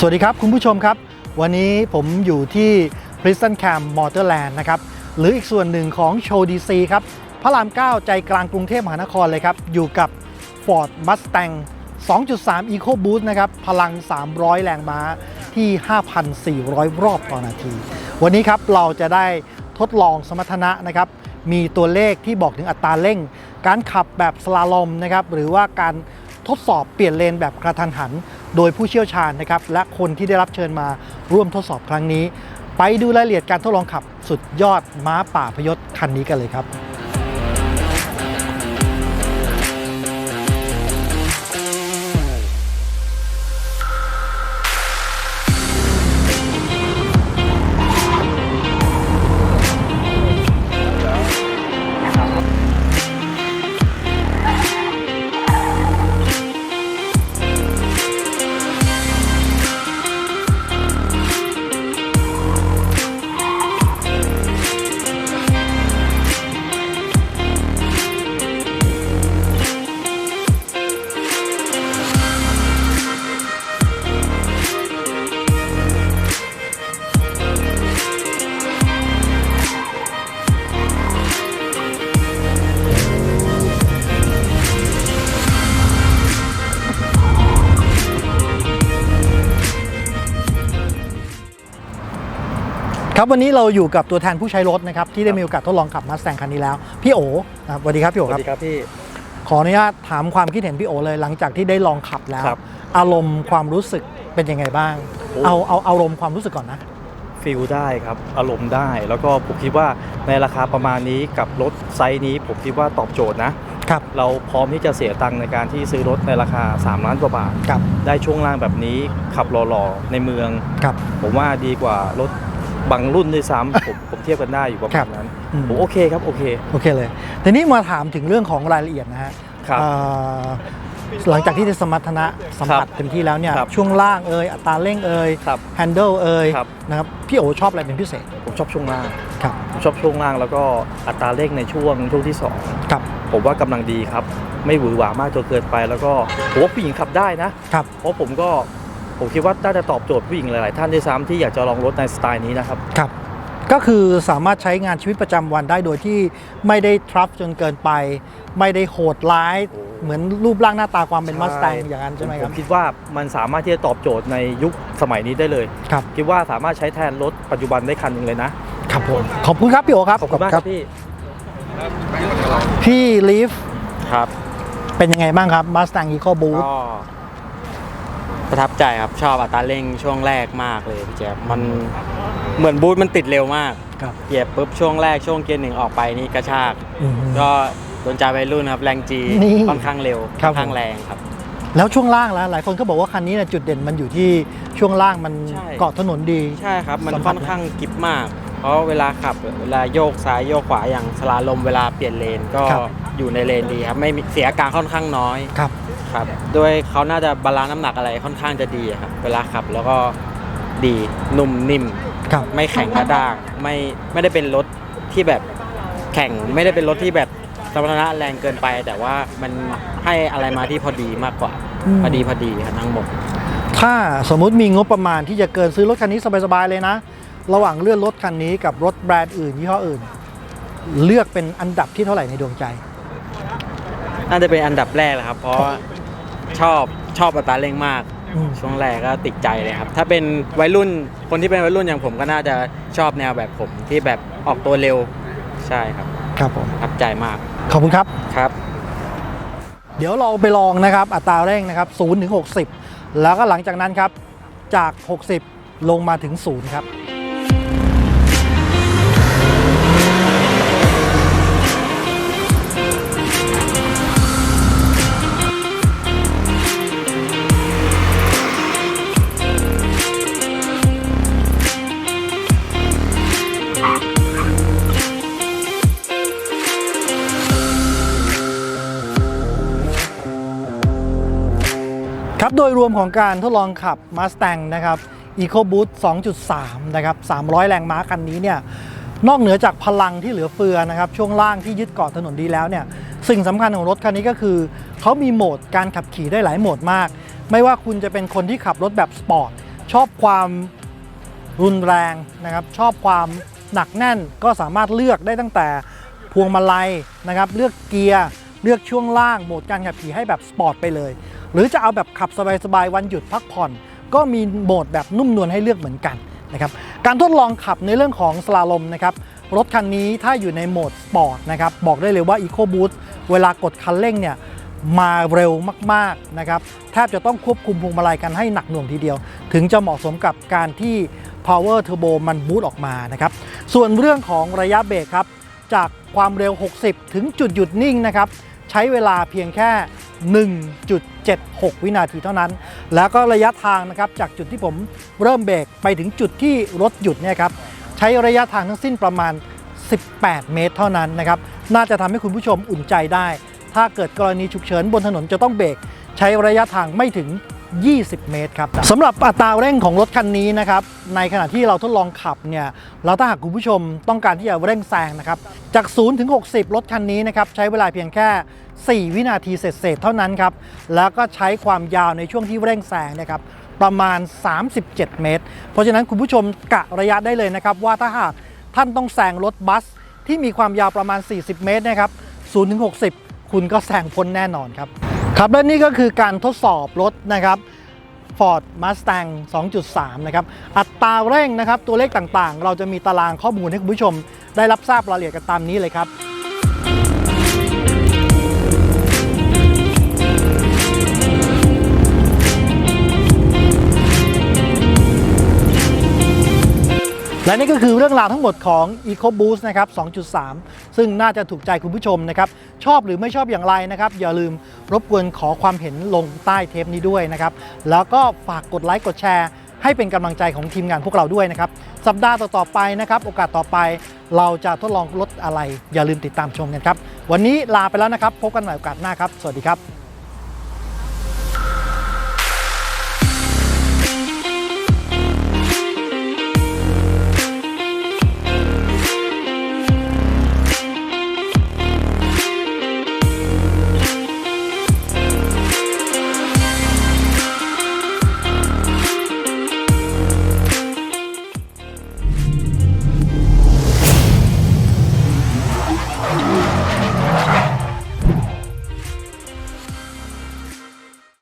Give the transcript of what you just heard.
สวัสดีครับ คุณผู้ชมครับ วันนี้ผมอยู่ที่ Prison Camp Motorland นะครับหรืออีกส่วนหนึ่งของโชว์ดีซีครับพระราม 9 ใจกลางกรุงเทพมหานครเลยครับ อยู่กับ Ford Mustang 2.3 Eco Boost นะครับ พลัง 300 แรงม้าที่ 5,400 รอบต่อนาที วันนี้ครับเราจะได้ทดลองสมรรถนะนะครับ มีตัวเลขที่บอกถึงอัตราเร่ง การขับแบบสลาลอมนะครับ หรือว่าการทดสอบเปลี่ยนเลนแบบกระทันหัน โดยผู้เชี่ยวชาญนะครับและคนที่ได้รับเชิญมาร่วมทดสอบครั้งนี้ ไปดูรายละเอียดการทดลองขับสุดยอดม้าป่าพยศคันนี้กันเลยครับ ครับวันนี้เราอยู่กับตัวแทนผู้ใช้รถนะครับที่ได้มีโอกาสทดลองขับมาส t ต n คันนี้แล้ว พี่โอนะครับสวัสดีครับพี่โอสควัรับ สดีครับพี่ ขออนุญาตถามความคิดเห็นพี่โอเลยหลังจากที่ได้ลองขับแล้ว ครับอารมณ์ความรู้สึกเป็นยังไงบ้าง โอ้ เอาเอาเอาอารมณ์ความรู้สึกก่อนนะ ฟิลได้ครับ อารมณ์ได้ แล้วก็ผมคิดว่าในราคาประมาณนี้กับรถไซส์นี้ผมคิดว่าตอบโจทย์นะครับ เราพร้อมที่จะเสียตังค์ในการที่ซื้อรถในราคา 3 ล้านกว่าบาท ครับได้ช่วงล่างแบบนี้ขับหล่อๆในเมือง ครับผมว่าดีกว่ารถ บางรุ่นด้วยซ้ำผมผมเทียบกันได้อยู่ประครัมาบณนั้นอืม ผมโอเคครับโอเค โอเคเลย ทีนี้มาถามถึงเรื่องของรายละเอียดนะฮะครับเอ่อหลังจากที่ได้สมรรถนะสัมผัสครับเต็มที่แล้วเนี่ย ครับช่วงล่างเอ่ยอัตราเร่งเอ่ยครับแฮนเดิลเอ่ยครับ นะครับ พี่โอชอบอะไรเป็นพิเศษผมชอบช่วงล่างครับผมชอบช่วงล่างแล้วก็อัตราเร่งในช่วงช่วงที่สอง ครับผมว่ากำลังดีครับ ไม่หวือหวามากจนเกินไปแล้วก็ผมว่าผู้หญิงขับได้นะครับ เพราะผมก็ ผมคิดว่าน่าจะตอบโจทย์ผู้หญิงหลาย ๆ ท่านด้วยซ้ำที่อยากจะลองรถในสไตล์นี้นะครับครับก็คือสามารถใช้งานชีวิตประจำวันได้โดยที่ไม่ได้ทรัฟจนเกินไป ไม่ได้โหดร้ายโอ้เหมือนรูปร่างหน้าตาความเป็นใช่มัสแตงอย่างนั้นใช่ไหมคผรับมคิดว่ามันสามารถที่จะตอบโจทย์ในยุคสมัยนี้ได้เลยครับคิดว่าสามารถใช้แทนรถปัจจุบันได้คันหนึ่งเลยนะครับผมขอบคุณครับพี่โอครับขอบคุณมากครับพี่พี่ลีฟครับเป็นยังไงบ้างครับมาส t ต n งอีโคบู ก็ ประทับใจครับชอบอัตราเร่งช่วงแรกมากเลยพี่แจ๊บมันเหมือนบูทมันติดเร็วมากครับ เหยียบปุ๊บช่วงแรกช่วงเกียร์หนึ่งออกไปนี่กระชากอืมก็โดนใจวัยรุ่นครับ แรงจีนี่ค่อนข้างเร็วครัค่บ อนข้างแรงครับ แล้วช่วงล่างแล้วหลายคนก็บอกว่าคันนี้เนะจุดเด่นมันอยู่ที่ช่วงล่างมันใช่ เกาะถนนดี ใช่ครับ มันสัมผัส ค่อนข้างกิบมาก เพราะเวลาขับเวลาโยกซ้ายโยกขวาอย่างสลาลมเวลาเปลี่ยนเลนก็ครับ อยู่ในเลนดีครับ ไม่มีเสียอาการค่อนข้างน้อย ครับ ครับด้วยเขาน่าจะบาลานซ์น้ำหนักอะไรค่อนข้างจะดีครับเวลาขับแล้วก็ดีนุ่มนิ่ม ครับ ไม่แข็งกระด้างไม่ไม่ได้เป็นรถที่แบบแข่งไม่ได้เป็นรถที่แบบสมรรถนะแรงเกินไป แต่ว่ามันให้อะไรมาที่พอดีมากกว่า อืม พอดีพอดีครับทั้งหมด ถ้าสมมุติมีงบประมาณที่จะเกินซื้อรถคันนี้สบายๆเลยนะ ระหว่างเลื่อนรถคันนี้กับรถแบรนด์อื่นยี่ห้ออื่น เลือกเป็นอันดับที่เท่าไหร่ในดวงใจ น่าจะเป็นอันดับแรกเลยครับ เพราะ ชอบชอบอัตราเร่งมากอืมช่วงแรกก็ติดใจเลยครับ ถ้าเป็นวัยรุ่นคนที่เป็นวัยรุ่นอย่างผมก็น่าจะชอบแนวแบบผมที่แบบออกตัวเร็วใช่ครับครับผมประทับใจมากขอบคุณครับ ครับ เดี๋ยวเราไปลองนะครับ อัตราเร่งนะครับ0ถึง60 แล้วก็หลังจากนั้นครับจาก 60 ลงมาถึง 0 ครับ ครับโดยรวมของการทดลองขับ Mustang นะครับ EcoBoost 2.3 นะครับ 300 แรงม้าคันนี้เนี่ยนอกเหนือจากพลังที่เหลือเฟือนะครับช่วงล่างที่ยึดเกาะถนนดีแล้วเนี่ยสิ่งสำคัญของรถคันนี้ก็คือ เขามีโหมดการขับขี่ได้หลายโหมดมาก ไม่ว่าคุณจะเป็นคนที่ขับรถแบบสปอร์ตชอบความรุนแรงนะครับชอบความหนักแน่นก็สามารถเลือกได้ตั้งแต่พวงมาลัยนะครับเลือกเกียร์เลือกช่วงล่างโหมดการขับขี่ให้แบบสปอร์ตไปเลย หรือจะเอาแบบขับสบายๆวันหยุดพักผ่อน ก็มีโหมดแบบนุ่มนวลให้เลือกเหมือนกันนะครับการทดลองขับในเรื่องของสลาลมนะครับรถคันนี้ถ้าอยู่ในโหมดสปอร์ตนะครับบอกได้เลยว่า EcoBoost เวลากดคันเร่งเนี่ยมาเร็วมากๆนะครับแทบจะต้องควบคุมพวงมาลัยกันให้หนักหน่วงทีเดียว ถึงจะเหมาะสมกับการที่ Power Turbo มันบูตออกมานะครับส่วนเรื่องของระยะเบรกครับจากความเร็ว 60 ถึงจุดหยุดนิ่งนะครับ ใช้เวลาเพียงแค่ 1.76 วินาทีเท่านั้น แล้วก็ระยะทางนะครับจากจุดที่ผมเริ่มเบรกไปถึงจุดที่รถหยุดเนี่ยครับใช้ระยะทางทั้งสิ้นประมาณ 18 เมตรเท่านั้นนะครับน่าจะทำให้คุณผู้ชมอุ่นใจได้ ถ้าเกิดกรณีฉุกเฉินบนถนนจะต้องเบรกใช้ระยะทางไม่ถึง 20 เมตรครับสำหรับอัตราเร่งของรถคันนี้นะครับในขณะที่เราทดลองขับเนี่ยเราถ้าหากคุณผู้ชมต้องการที่จะเร่งแซงนะครับจาก 0 ถึง 60 รถคันนี้นะครับใช้เวลาเพียงแค่ 4 วินาทีเศษๆเท่านั้นครับแล้วก็ใช้ความยาวในช่วงที่เร่งแซงนะครับประมาณ 37 เมตร เพราะฉะนั้นคุณผู้ชมกะระยะได้เลยนะครับว่าถ้าหากท่านต้องแซงรถบัสที่มีความยาวประมาณ 40 เมตรนะครับ0ถึง60 คุณก็แซงพ้นแน่นอนครับ ครับและนี่ก็คือการทดสอบรถนะครับ Ford Mustang 2.3 นะครับ อัตราเร่งนะครับ ตัวเลขต่างๆ เราจะมีตารางข้อมูลให้คุณผู้ชม ได้รับทราบรายละเอียดกันตามนี้เลยครับ และนี่ก็คือเรื่องราวทั้งหมดของ EcoBoost นะครับ 2.3 ซึ่งน่าจะถูกใจคุณผู้ชมนะครับ ชอบหรือไม่ชอบอย่างไรนะครับ อย่าลืมรบกวนขอความเห็นลงใต้เทปนี้ด้วยนะครับ แล้วก็ฝากกดไลค์กดแชร์ ให้เป็นกำลังใจของทีมงานพวกเราด้วยนะครับ สัปดาห์ต่อๆไปนะครับ โอกาสต่อไปเราจะทดลองรถอะไร อย่าลืมติดตามชมกันครับ วันนี้ลาไปแล้วนะครับ พบกันใหม่โอกาสหน้าครับ สวัสดีครับ